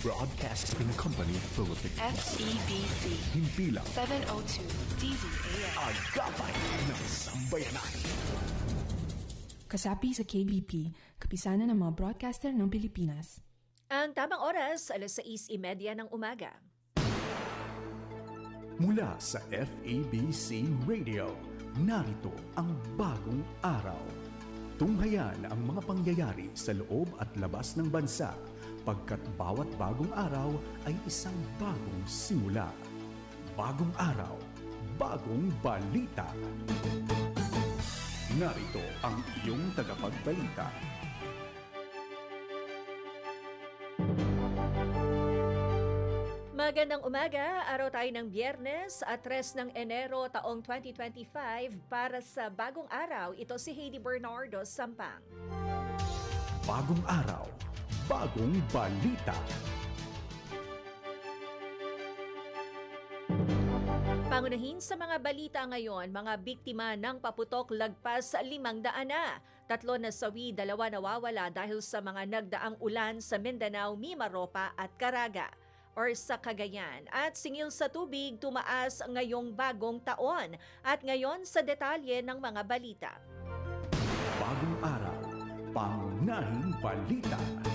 Broadcasting Company Philippines. FEBC Himpilang 702 DZAM. Agapay ng Sambayanan. Kasapi sa KBP, kapisanan ng mga broadcaster ng Pilipinas. Ang tamang oras, alas 6.30 ng umaga. Mula sa FABC Radio, narito ang bagong araw. Tunghayan ang mga pangyayari sa loob at labas ng bansa pagkat bawat bagong araw ay isang bagong simula. Bagong araw, bagong balita. Narito ang iyong tagapagbalita. Magandang umaga, araw tayo ng biyernes at 3 ng Enero taong 2025 para sa bagong araw. Ito si Heidi Bernardo Sampang. Bagong araw, bagong balita. Pangunahin sa mga balita ngayon, mga biktima ng paputok lagpas sa limang daan na. Tatlo na sawi, dalawa nawawala dahil sa mga nagdaang ulan sa Mindanao, Mimaropa at Caraga or sa Cagayan. At singil sa tubig tumaas ngayong bagong taon. At ngayon sa detalye ng mga balita. Bagong araw, pangunahing balita.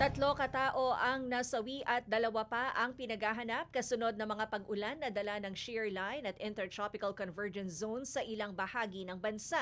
Tatlo katao ang nasawi at dalawa pa ang pinagahanap kasunod ng mga pag-ulan na dala ng shear line at intertropical convergence zone sa ilang bahagi ng bansa.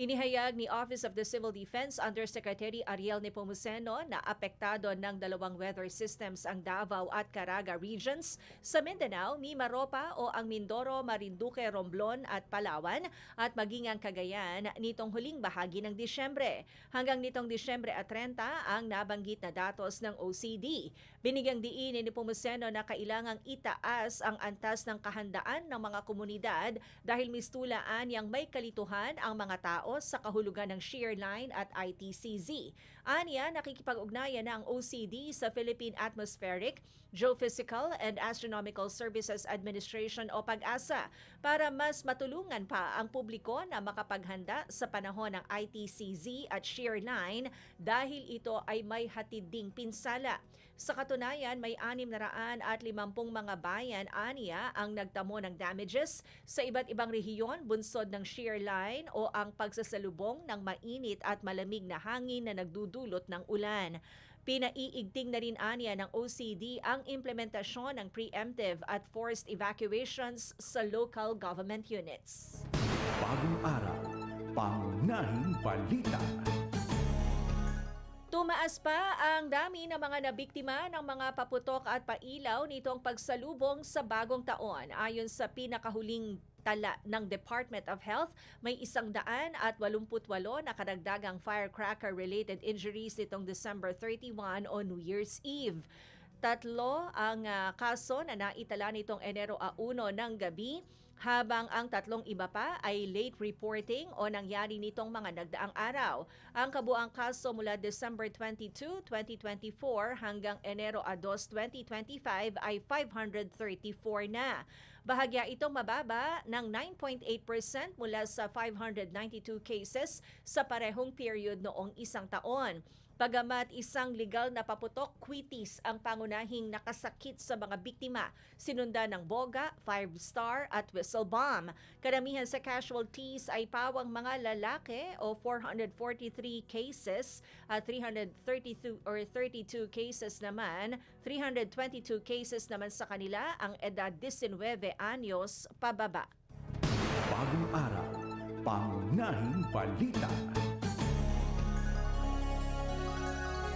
Inihayag ni Office of the Civil Defense Undersecretary Ariel Nepomuceno na apektado ng dalawang weather systems ang Davao at Caraga regions sa Mindanao, Mimaropa o ang Mindoro, Marinduque, Romblon at Palawan at maging ang Cagayan nitong huling bahagi ng Disyembre. Hanggang nitong Disyembre at 30 ang nabanggit na datos ng OCD. Binigyang diin ni Nepomuceno na kailangang itaas ang antas ng kahandaan ng mga komunidad dahil mistulaan yang may kalituhan ang mga tao sa kahulugan ng shear line at ITCZ. Anya, nakikipag-ugnayan na ang OCD sa Philippine Atmospheric, Geophysical and Astronomical Services Administration o PAG-ASA para mas matulungan pa ang publiko na makapaghanda sa panahon ng ITCZ at shear line dahil ito ay may hatid ding pinsala. Sa katunayan, may 650 mga bayan aniya ang nagtamo ng damages sa iba't ibang rehiyon bunsod ng shear line o ang pagsasalubong ng mainit at malamig na hangin na nagdudulot ng ulan. Pinaiigting na rin aniya ng OCD ang implementasyon ng preemptive at forced evacuations sa local government units. Bagong araw, pangunahing balita. Tumaas pa ang dami ng mga nabiktima ng mga paputok at pailaw nitong pagsalubong sa bagong taon. Ayon sa pinakahuling tala ng Department of Health, may isang daan at 88 na karagdagang firecracker-related injuries nitong December 31 o New Year's Eve. Tatlo ang uh, kaso na naitala nitong Enero 1 ng gabi habang ang tatlong iba pa ay late reporting o nangyari nitong mga nagdaang araw. Ang kabuang kaso mula December 22, 2024 hanggang Enero 2, 2025 ay 534 na. Bahagya itong mababa ng 9.8% mula sa 592 cases sa parehong period noong isang taon. Pagamat isang legal na paputok, quitis ang pangunahing nakasakit sa mga biktima, sinunda ng boga, five-star at whistle bomb. Karamihan sa casualties ay pawang mga lalaki o 443 cases at 332 or 32 cases naman, 322 cases naman sa kanila ang edad 19 anyos pababa. Bagong araw, pangunahing balita.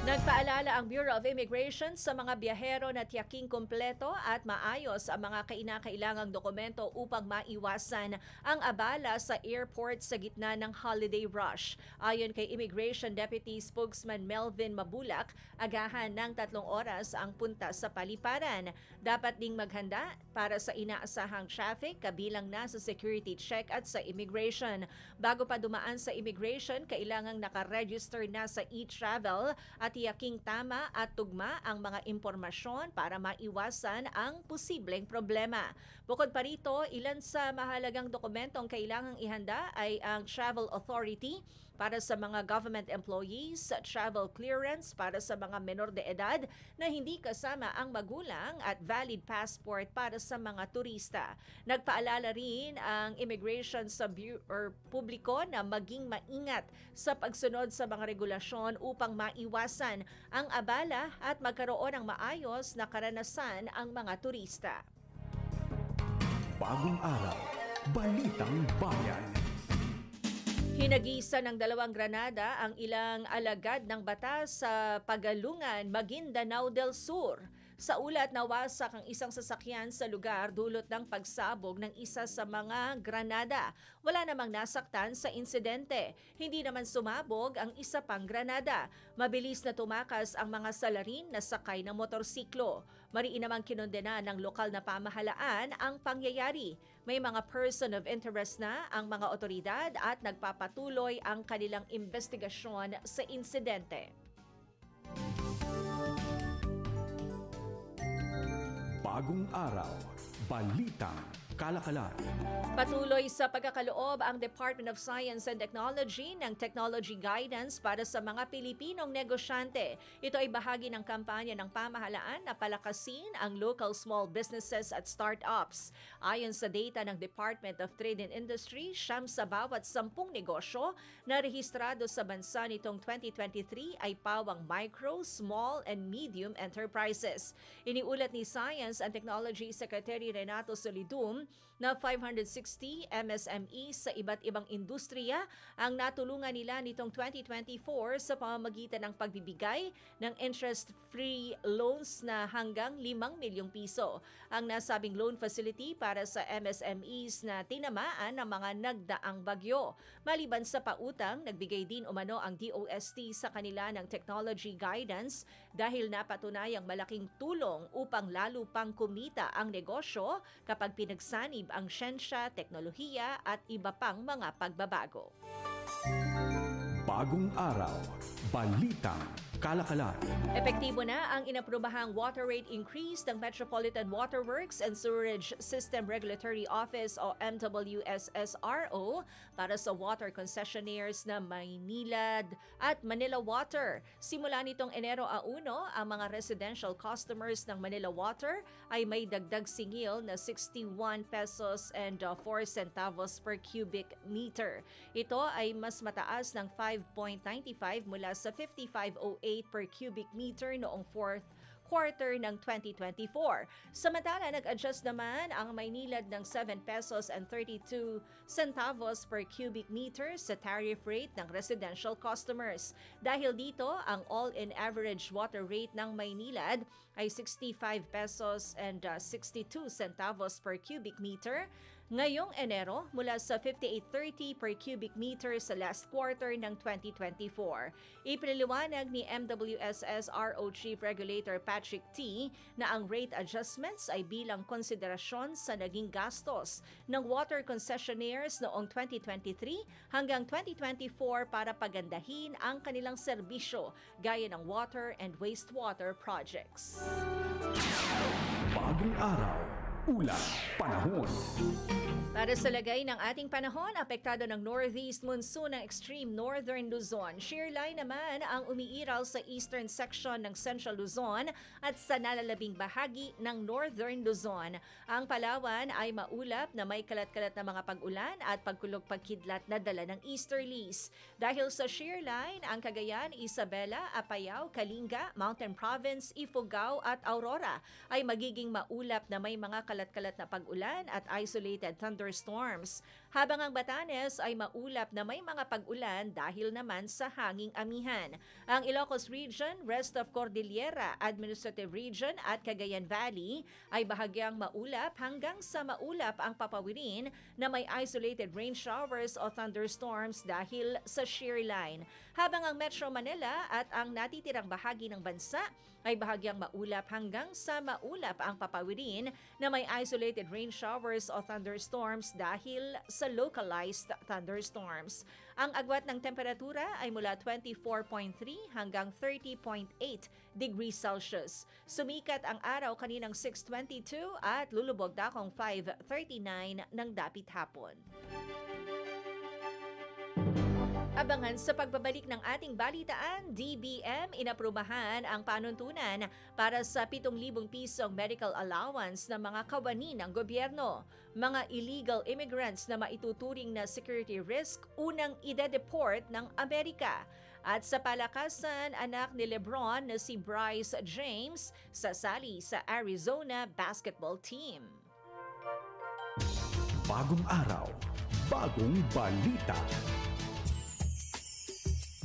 Nagpaalala ang Bureau of Immigration sa mga biyahero na tiyaking kumpleto at maayos ang mga kainakailangang dokumento upang maiwasan ang abala sa airport sa gitna ng holiday rush. Ayon kay Immigration Deputy Spokesman Melvin Mabulak, agahan ng tatlong oras ang punta sa paliparan. Dapat ding maghanda para sa inaasahang traffic kabilang na sa security check at sa immigration. Bago pa dumaan sa immigration, kailangang nakaregister na sa e-travel at tiyaking tama at tugma ang mga impormasyon para maiwasan ang posibleng problema. Bukod pa rito, ilan sa mahalagang dokumentong kailangang ihanda ay ang Travel Authority, para sa mga government employees, travel clearance para sa mga menor de edad na hindi kasama ang magulang at valid passport para sa mga turista. Nagpaalala rin ang immigration sa or publiko na maging maingat sa pagsunod sa mga regulasyon upang maiwasan ang abala at magkaroon ng maayos na karanasan ang mga turista. Bagong araw, Balitang Bayan. Hinagisa ng dalawang granada ang ilang alagad ng batas sa Pagalungan, Maguindanao del Sur. Sa ulat, nawasak ang isang sasakyan sa lugar dulot ng pagsabog ng isa sa mga granada. Wala namang nasaktan sa insidente. Hindi naman sumabog ang isa pang granada. Mabilis na tumakas ang mga salarin na sakay ng motorsiklo. Mariin namang kinondena ng lokal na pamahalaan ang pangyayari. May mga person of interest na ang mga otoridad at nagpapatuloy ang kanilang investigasyon sa insidente. Bagong araw, Balitang Kalakalan. Patuloy sa pagkakaloob ang Department of Science and Technology ng Technology Guidance para sa mga Pilipinong negosyante. Ito ay bahagi ng kampanya ng pamahalaan na palakasin ang local small businesses at startups. Ayon sa data ng Department of Trade and Industry, siyam sa bawat sampung negosyo na rehistrado sa bansa nitong 2023 ay pawang micro, small, and medium enterprises. Iniulat ni Science and Technology Secretary Renato Solidum na 560 MSMEs sa iba't ibang industriya ang natulungan nila nitong 2024 sa pamamagitan ng pagbibigay ng interest-free loans na hanggang 5 milyong piso. Ang nasabing loan facility para sa MSMEs na tinamaan ng mga nagdaang bagyo. Maliban sa pautang, nagbigay din umano ang DOST sa kanila ng technology guidance dahil napatunayang malaking tulong upang lalo pang kumita ang negosyo kapag pinagsanib ang siyensya, teknolohiya at iba pang mga pagbabago. Bagong araw, Balitang Kalakalan. Epektibo na ang inaprobahang water rate increase ng Metropolitan Water Works and Sewerage System Regulatory Office o MWSSRO para sa water concessionaires na Maynilad at Manila Water. Simula nitong Enero a 1, ang mga residential customers ng Manila Water ay may dagdag singil na 61 pesos and uh, 4 centavos per cubic meter. Ito ay mas mataas ng 5.95 mula sa 5508 per cubic meter noong 4th quarter ng 2024. Samantala, nag-adjust naman ang Maynilad ng 7 pesos and 32 centavos per cubic meter sa tariff rate ng residential customers. Dahil dito, ang all-in average water rate ng Maynilad ay 65 pesos and uh, 62 centavos per cubic meter ngayong Enero mula sa 58.30 per cubic meter sa last quarter ng 2024. Ipinaliwanag ni MWSSRO Chief Regulator Patrick T. na ang rate adjustments ay bilang konsiderasyon sa naging gastos ng water concessionaires noong 2023 hanggang 2024 para pagandahin ang kanilang serbisyo gaya ng water and wastewater projects. Bagong araw, Ulat Panahon. Para sa lagay ng ating panahon, apektado ng northeast monsoon ng extreme northern Luzon. Shear line naman ang umiiral sa eastern section ng central Luzon at sa nalalabing bahagi ng northern Luzon. Ang Palawan ay maulap na may kalat-kalat na mga pag-ulan at pagkulog pagkidlat na dala ng easterlies. Dahil sa shear line, ang Cagayan, Isabela, Apayao, Kalinga, Mountain Province, Ifugao at Aurora ay magiging maulap na may mga kalat-kalat na pag-ulan at isolated thunderstorms. Habang ang Batanes ay maulap na may mga pag-ulan dahil naman sa hanging amihan. Ang Ilocos Region, rest of Cordillera Administrative Region at Cagayan Valley ay bahagyang maulap hanggang sa maulap ang papawirin na may isolated rain showers o thunderstorms dahil sa shear line. Habang ang Metro Manila at ang natitirang bahagi ng bansa ay bahagyang maulap hanggang sa maulap ang papawirin na may isolated rain showers o thunderstorms dahil sa localized thunderstorms. Ang agwat ng temperatura ay mula 24.3 hanggang 30.8 degrees Celsius. Sumikat ang araw kaninang 6.22 at lulubog dakong 5.39 ng dapit hapon. Abangan sa pagbabalik ng ating balitaan, DBM inaprubahan ang panuntunan para sa 7,000 pisong medical allowance ng mga kawani ng gobyerno. Mga illegal immigrants na maituturing na security risk unang ide-deport ng Amerika. At sa palakasan, anak ni Lebron na si Bryce James sasali sa Arizona basketball team. Bagong araw, bagong balita.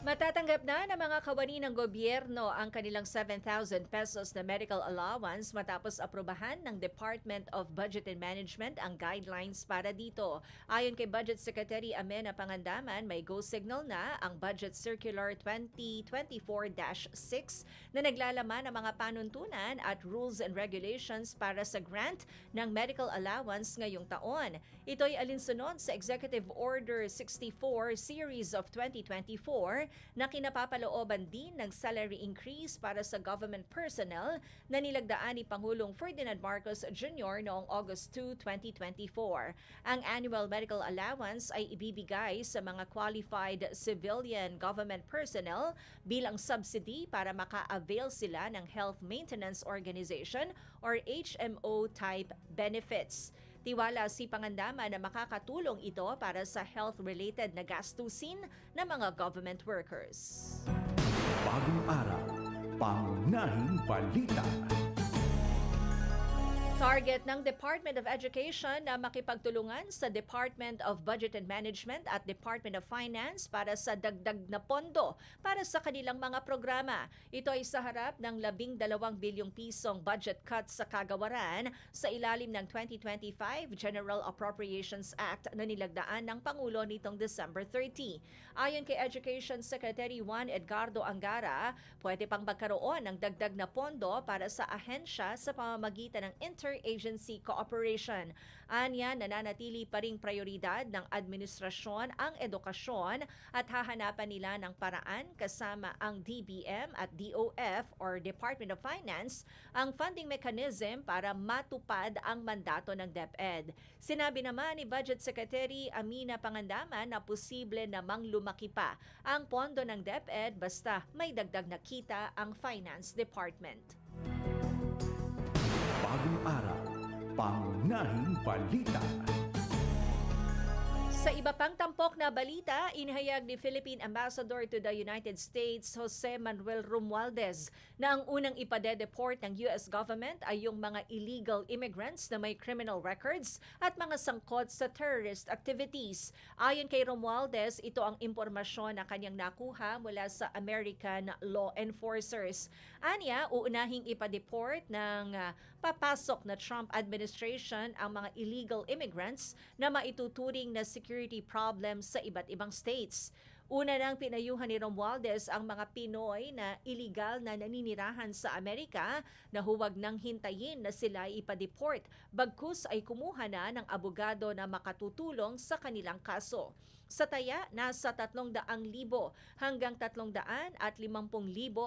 Matatanggap na ng mga kawani ng gobyerno ang kanilang 7,000 pesos na medical allowance matapos aprobahan ng Department of Budget and Management ang guidelines para dito. Ayon kay Budget Secretary Amena Pangandaman, may go signal na ang Budget Circular 2024-6 na naglalaman ng mga panuntunan at rules and regulations para sa grant ng medical allowance ngayong taon. Ito ay alinsunod sa Executive Order 64 Series of 2024 na kinapapalooban din ng salary increase para sa government personnel na nilagdaan ni Pangulong Ferdinand Marcos Jr. noong August 2, 2024. Ang annual medical allowance ay ibibigay sa mga qualified civilian government personnel bilang subsidy para maka-avail sila ng Health Maintenance Organization or HMO type benefits. Tiwala si Pangandama na makakatulong ito para sa health-related na gastusin ng mga government workers. Bagong araw, pangunahing balita. Target ng Department of Education na makipagtulungan sa Department of Budget and Management at Department of Finance para sa dagdag na pondo para sa kanilang mga programa. Ito ay sa harap ng 12 bilyong pisong budget cut sa kagawaran sa ilalim ng 2025 General Appropriations Act na nilagdaan ng Pangulo nitong December 30. Ayon kay Education Secretary Juan Edgardo Angara, pwede pang magkaroon ng dagdag na pondo para sa ahensya sa pamamagitan ng interagency cooperation. Anya, nananatili pa ring prioridad ng administrasyon ang edukasyon at hahanapan nila ng paraan kasama ang DBM at DOF or Department of Finance ang funding mechanism para matupad ang mandato ng DepEd. Sinabi naman ni Budget Secretary Amina Pangandaman na posible namang lumaki pa ang pondo ng DepEd basta may dagdag na kita ang Finance Department. Bagong araw, pangunahing balita. Sa iba pang tampok na balita, inihayag ni Philippine Ambassador to the United States Jose Manuel Romualdez na ang unang ipade-deport ng US government ay yung mga illegal immigrants na may criminal records at mga sangkot sa terrorist activities. Ayon kay Romualdez, ito ang impormasyon na kanyang nakuha mula sa American law enforcers. Anya, uunahing ipa-deport ng ah, papasok na Trump administration ang mga illegal immigrants na maituturing na security problems sa iba't ibang states. Una nang pinayuhan ni Romualdez ang mga Pinoy na iligal na naninirahan sa Amerika na huwag nang hintayin na sila ipa-deport bagkus ay kumuha na ng abogado na makatutulong sa kanilang kaso. Sa taya, nasa 300,000 hanggang 350,000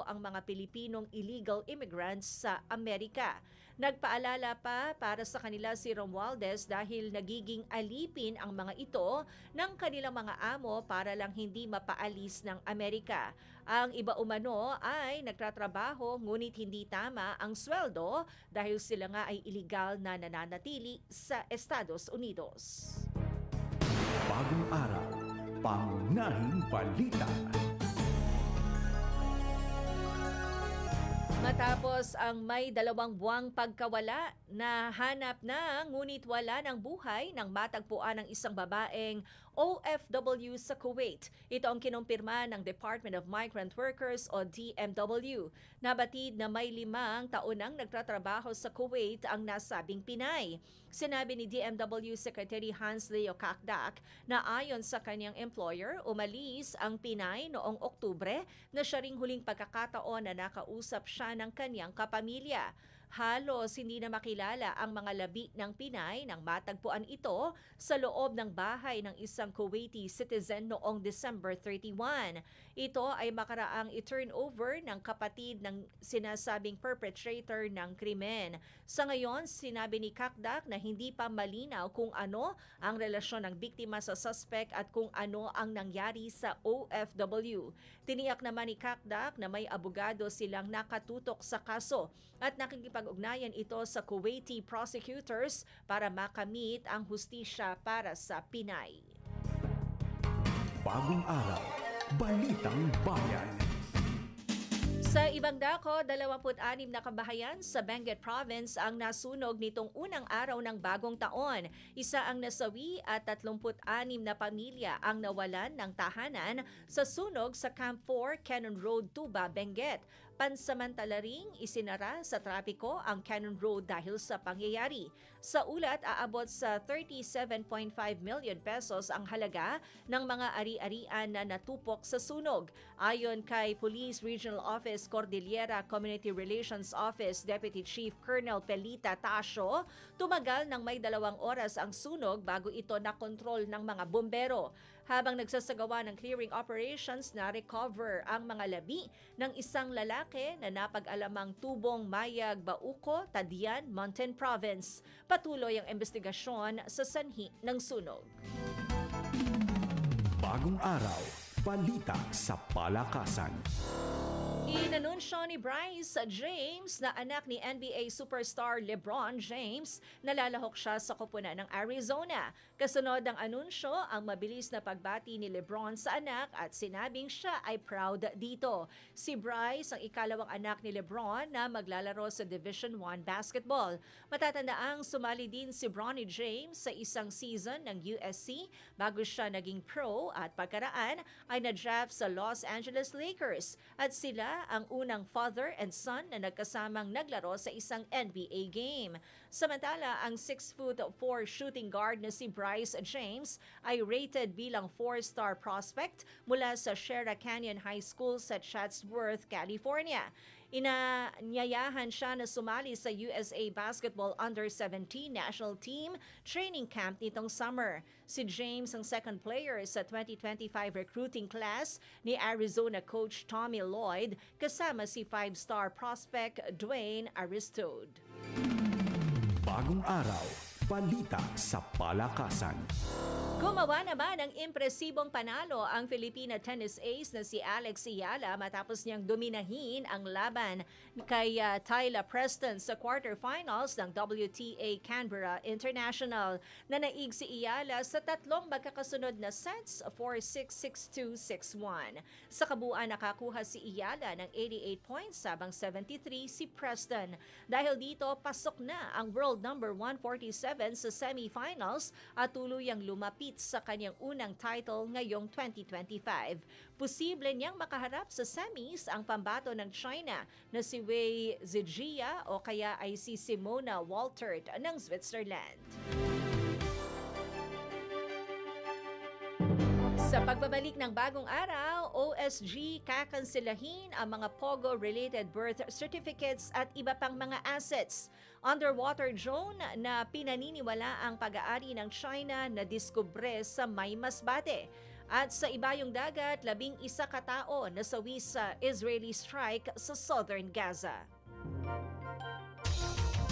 ang mga Pilipinong illegal immigrants sa Amerika. Nagpaalala pa para sa kanila si Romualdez dahil nagiging alipin ang mga ito ng kanilang mga amo para lang hindi mapaalis ng Amerika. Ang iba umano ay nagtatrabaho ngunit hindi tama ang sweldo dahil sila nga ay iligal na nananatili sa Estados Unidos. Bagong araw, pangunahing balita. Matapos ang may dalawang buwang pagkawala na hanap na ngunit wala ng buhay nang matagpuan ng isang babaeng OFW sa Kuwait. Ito ang kinumpirma ng Department of Migrant Workers o DMW. Nabatid na may limang taon nang nagtatrabaho sa Kuwait ang nasabing Pinay. Sinabi ni DMW Secretary Hans Leo Kakdak na ayon sa kanyang employer, umalis ang Pinay noong Oktubre na siya ring huling pagkakataon na nakausap siya ng kanyang kapamilya. Halos hindi na makilala ang mga labi ng Pinay nang matagpuan ito sa loob ng bahay ng isang Kuwaiti citizen noong December 31. Ito ay makaraang i-turn over ng kapatid ng sinasabing perpetrator ng krimen. Sa ngayon, sinabi ni Kakdak na hindi pa malinaw kung ano ang relasyon ng biktima sa suspect at kung ano ang nangyari sa OFW. Tiniyak naman ni Kakdak na may abogado silang nakatutok sa kaso at nakikipag-ugnayan ito sa Kuwaiti prosecutors para makamit ang hustisya para sa Pinay. Bagong araw, Balitang Bayan. Sa ibang dako, 26 na kabahayan sa Benguet Province ang nasunog nitong unang araw ng bagong taon. Isa ang nasawi at 36 na pamilya ang nawalan ng tahanan sa sunog sa Camp 4, Cannon Road, Tuba, Benguet. Pansamantala ring isinara sa trapiko ang Cannon Road dahil sa pangyayari. Sa ulat, aabot sa 37.5 million pesos ang halaga ng mga ari-arian na natupok sa sunog. Ayon kay Police Regional Office Cordillera Community Relations Office Deputy Chief Colonel Pelita Tasio, tumagal ng may dalawang oras ang sunog bago ito nakontrol ng mga bombero. Habang nagsasagawa ng clearing operations, na-recover ang mga labi ng isang lalaki na napag-alamang tubong Mayag, Bauco, Tadian, Mountain Province. Patuloy ang investigasyon sa sanhi ng sunog. Bagong araw, balita sa palakasan. Inanunsyo ni Bryce James na anak ni NBA superstar LeBron James na lalahok siya sa koponan ng Arizona. Kasunod ng anunsyo, ang mabilis na pagbati ni LeBron sa anak at sinabing siya ay proud dito. Si Bryce ang ikalawang anak ni LeBron na maglalaro sa Division 1 basketball. Matatandaang sumali din si Bronny James sa isang season ng USC bago siya naging pro at pagkaraan ay na-draft sa Los Angeles Lakers at sila ang unang father and son na nagkasamang naglaro sa isang NBA game. Samantala, ang 6 foot 4 shooting guard na si Bryce James ay rated bilang 4-star prospect mula sa Sierra Canyon High School sa Chatsworth, California. Inanyayahan siya na sumali sa USA Basketball Under-17 National Team training camp nitong summer. Si James ang second player sa 2025 recruiting class ni Arizona coach Tommy Lloyd kasama si five-star prospect Dwayne Aristode. Bagong araw, balita sa palakasan. Gumawa naman ng impresibong panalo ang Filipina tennis ace na si Alex Iyala matapos niyang dominahin ang laban kay uh, Tyla Preston sa quarterfinals ng WTA Canberra International. Nanaig si Iyala sa tatlong magkakasunod na sets 4-6, 6-2, 6-1. Sa kabuuan nakakuha si Iyala ng 88 points sabang 73 si Preston. Dahil dito, pasok na ang world number 147 sa semifinals at tuluyang lumapit sa kanyang unang title ngayong 2025. Posible niyang makaharap sa semis ang pambato ng China na si Wei Zijia o kaya ay si Simona Waltert ng Switzerland. Sa pagbabalik ng bagong araw, OSG kakansilahin ang mga POGO-related birth certificates at iba pang mga assets. Underwater drone na pinaniniwala ang pag-aari ng China na diskubre sa May Masbate. At sa ibayong dagat, labing isa katao nasawi sa Israeli strike sa southern Gaza.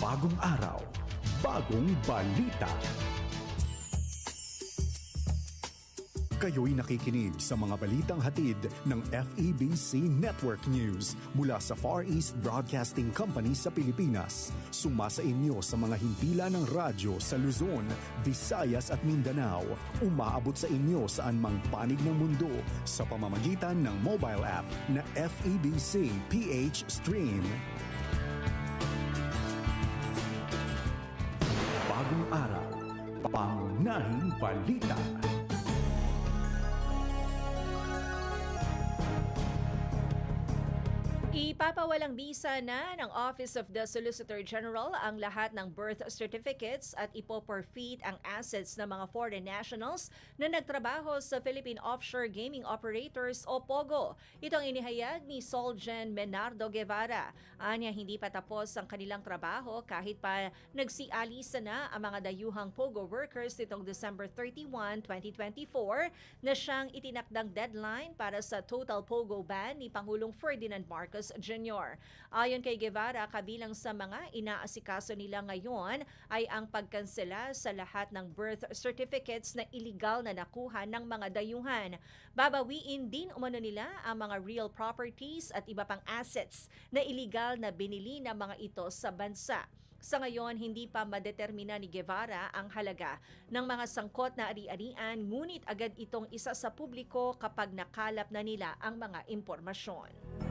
Bagong araw, bagong balita. Kayo'y nakikinig sa mga balitang hatid ng FEBC Network News mula sa Far East Broadcasting Company sa Pilipinas. Sumasa inyo sa mga himpilan ng radyo sa Luzon, Visayas at Mindanao. Umaabot sa inyo saan mang panig ng mundo sa pamamagitan ng mobile app na FEBC PH Stream. Bagong araw, pangunahing balita. Ipapawalang bisa na ng Office of the Solicitor General ang lahat ng birth certificates at ipoporfeit ang assets ng mga foreign nationals na nagtrabaho sa Philippine Offshore Gaming Operators o POGO. Ito ang inihayag ni Solgen Menardo Guevara. Anya hindi pa tapos ang kanilang trabaho kahit pa nagsialisa na ang mga dayuhang POGO workers nitong December 31, 2024 na siyang itinakdang deadline para sa total POGO ban ni Pangulong Ferdinand Marcos Jr. Ayon kay Guevara, kabilang sa mga inaasikaso nila ngayon ay ang pagkansela sa lahat ng birth certificates na illegal na nakuha ng mga dayuhan. Babawiin din umano nila ang mga real properties at iba pang assets na illegal na binili ng mga ito sa bansa. Sa ngayon, hindi pa madetermina ni Guevara ang halaga ng mga sangkot na ari-arian, ngunit agad itong isa sa publiko kapag nakalap na nila ang mga impormasyon.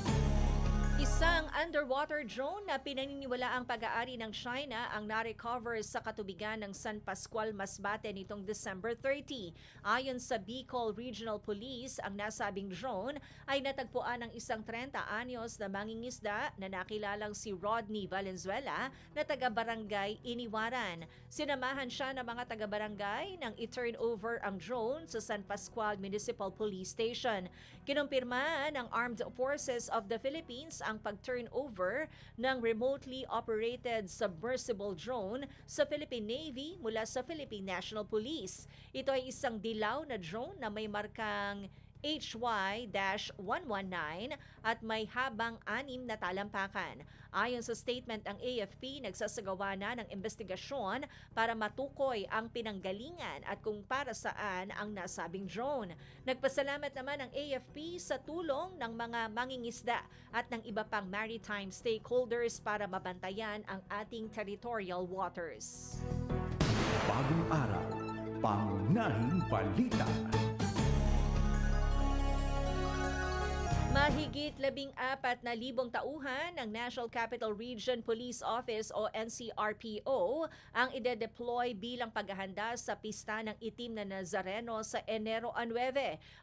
Isang underwater drone na pinaniniwala ang pag-aari ng China ang na-recover sa katubigan ng San Pascual, Masbate nitong December 30. Ayon sa Bicol Regional Police, ang nasabing drone ay natagpuan ng isang 30 anyos na mangingisda na nakilalang si Rodney Valenzuela na taga-barangay Iniwaran. Sinamahan siya ng mga taga-barangay nang i-turn over ang drone sa San Pascual Municipal Police Station. Kinumpirma ng Armed Forces of the Philippines ang pag-turn over ng remotely operated submersible drone sa Philippine Navy mula sa Philippine National Police. Ito ay isang dilaw na drone na may markang HY-119 at may habang anim na talampakan. Ayon sa statement ng AFP, nagsasagawa na ng investigasyon para matukoy ang pinanggalingan at kung para saan ang nasabing drone. Nagpasalamat naman ang AFP sa tulong ng mga mangingisda at ng iba pang maritime stakeholders para mabantayan ang ating territorial waters. Bagong araw, pangunahing balita. Mahigit labing apat na libong tauhan ng National Capital Region Police Office o NCRPO ang ide-deploy bilang paghahanda sa pista ng itim na Nazareno sa Enero 9.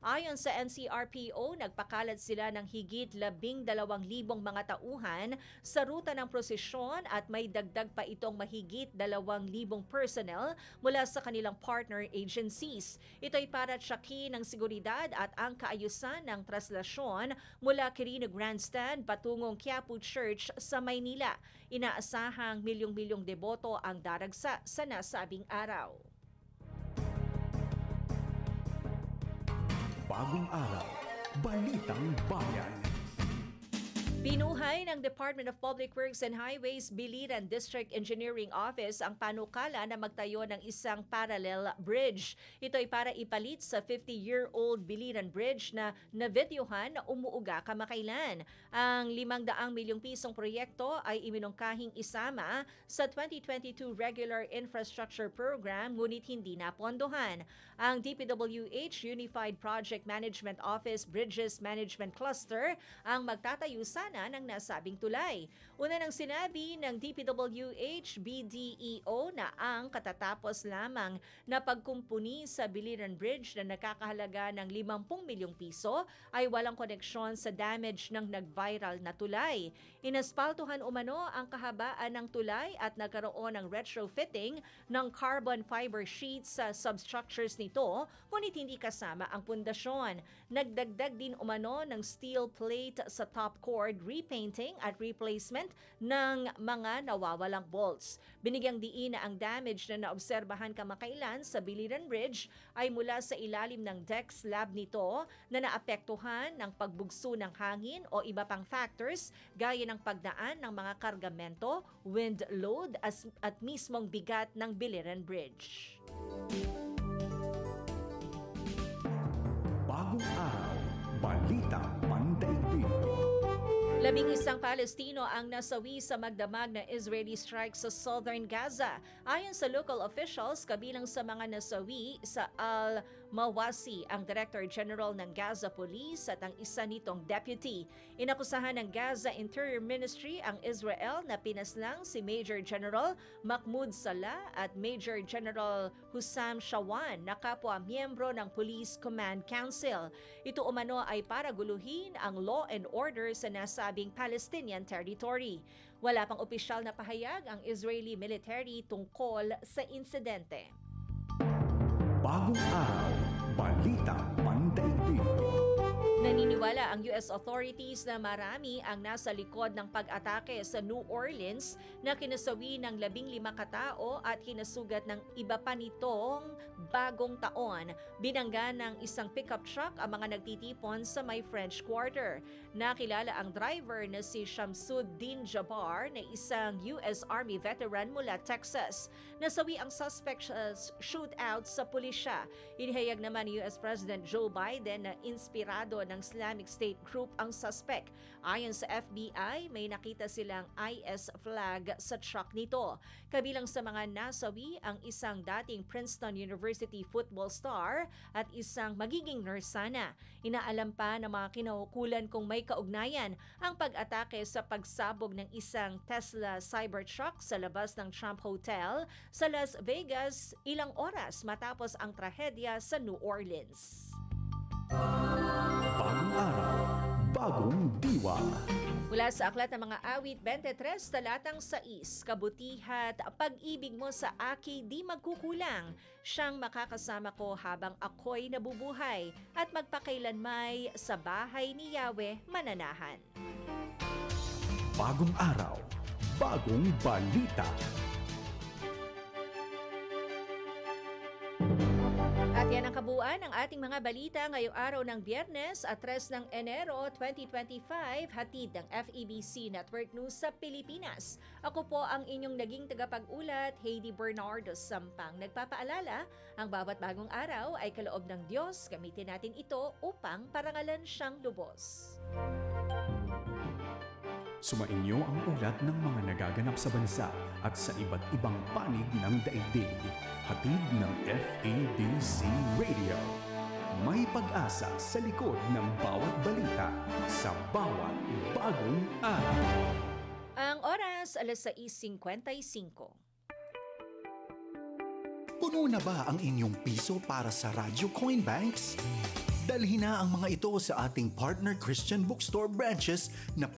Ayon sa NCRPO, nagpakalat sila ng higit labing dalawang libong mga tauhan sa ruta ng prosesyon at may dagdag pa itong mahigit dalawang libong personnel mula sa kanilang partner agencies. Ito ay para tsakin ng seguridad at ang kaayusan ng traslasyon mula Quirino Grandstand patungong Quiapo Church sa Maynila. Inaasahang milyong-milyong deboto ang daragsa sa nasabing araw. Bagong araw, balitang bayan. Binuhay ng Department of Public Works and Highways Biliran District Engineering Office ang panukala na magtayo ng isang parallel bridge. Ito ay para ipalit sa 50-year-old Biliran Bridge na navideohan na umuuga kamakailan. Ang 500 milyong pisong proyekto ay iminungkahing isama sa 2022 Regular Infrastructure Program ngunit hindi napondohan. Ang DPWH Unified Project Management Office Bridges Management Cluster ang magtatayo sana ng nasabing tulay. Una nang sinabi ng DPWH BDEO na ang katatapos lamang na pagkumpuni sa Biliran Bridge na nakakahalaga ng 50 milyong piso ay walang koneksyon sa damage ng nag-viral na tulay. Inaspaltuhan umano ang kahabaan ng tulay at nagkaroon ng retrofitting ng carbon fiber sheets sa substructures nito ngunit hindi kasama ang pundasyon. Nagdagdag din umano ng steel plate sa top cord repainting at replacement ng mga nawawalang bolts. Binigyang diin na ang damage na naobserbahan kamakailan sa Biliran Bridge ay mula sa ilalim ng deck slab nito na naapektuhan ng pagbugso ng hangin o iba pang factors gaya ng ng pagdaan ng mga kargamento, wind load as, at mismong bigat ng Biliran Bridge. Bagong araw, balita pandaigdig. Labing isang Palestino ang nasawi sa magdamag na Israeli strike sa southern Gaza. Ayon sa local officials, kabilang sa mga nasawi sa Al-Mawasi, ang Director General ng Gaza Police at ang isa nitong deputy. Inakusahan ng Gaza Interior Ministry ang Israel na pinaslang si Major General Mahmoud Salah at Major General Hussam Shawan na kapwa miyembro ng Police Command Council. Ito umano ay para guluhin ang law and order sa nasabing Palestinian territory. Wala pang opisyal na pahayag ang Israeli military tungkol sa insidente. Bagong araw, balita pandaigdig. Naniniwala ang US authorities na marami ang nasa likod ng pag-atake sa New Orleans na kinasawi ng labing lima katao at kinasugat ng iba pa nitong bagong taon. Binangga ng isang pickup truck ang mga nagtitipon sa may French Quarter. Nakilala ang driver na si Shamsuddin Jabbar na isang US Army veteran mula Texas. Nasawi ang suspect sa shootout sa pulisya. Inihayag naman ni US President Joe Biden na inspirado ng Islamic State Group ang suspect. Ayon sa FBI, may nakita silang IS flag sa truck nito. Kabilang sa mga nasawi ang isang dating Princeton University football star at isang magiging nurse sana. Inaalam pa ng mga kinaukulan kung may kaugnayan ang pag-atake sa pagsabog ng isang Tesla Cybertruck sa labas ng Trump Hotel sa Las Vegas ilang oras matapos ang trahedya sa New Orleans. Bagong araw, bagong diwa. Mula sa Aklat ng Mga Awit 23, talatang 6, Kabutihat, pag-ibig mo sa aki di magkukulang. Siyang makakasama ko habang ako'y nabubuhay at magpakailanmay sa bahay ni Yahweh mananahan. Bagong araw, bagong balita. At yan ang ating mga balita ngayong araw ng Biyernes at 3 ng Enero 2025, hatid ng FEBC Network News sa Pilipinas. Ako po ang inyong naging tagapag-ulat, Heidi Bernardo Sampang. Nagpapaalala, ang bawat bagong araw ay kaloob ng Diyos. Gamitin natin ito upang parangalan siyang lubos. Sumainyo ang ulat ng mga nagaganap sa bansa at sa iba't ibang panig ng daigdig. Hatid ng FABC Radio. May pag-asa sa likod ng bawat balita sa bawat bagong araw. Ang oras, alas 6.55. Puno na ba ang inyong piso para sa Radyo Coin Banks? Dalhin na ang mga ito sa ating partner Christian Bookstore branches na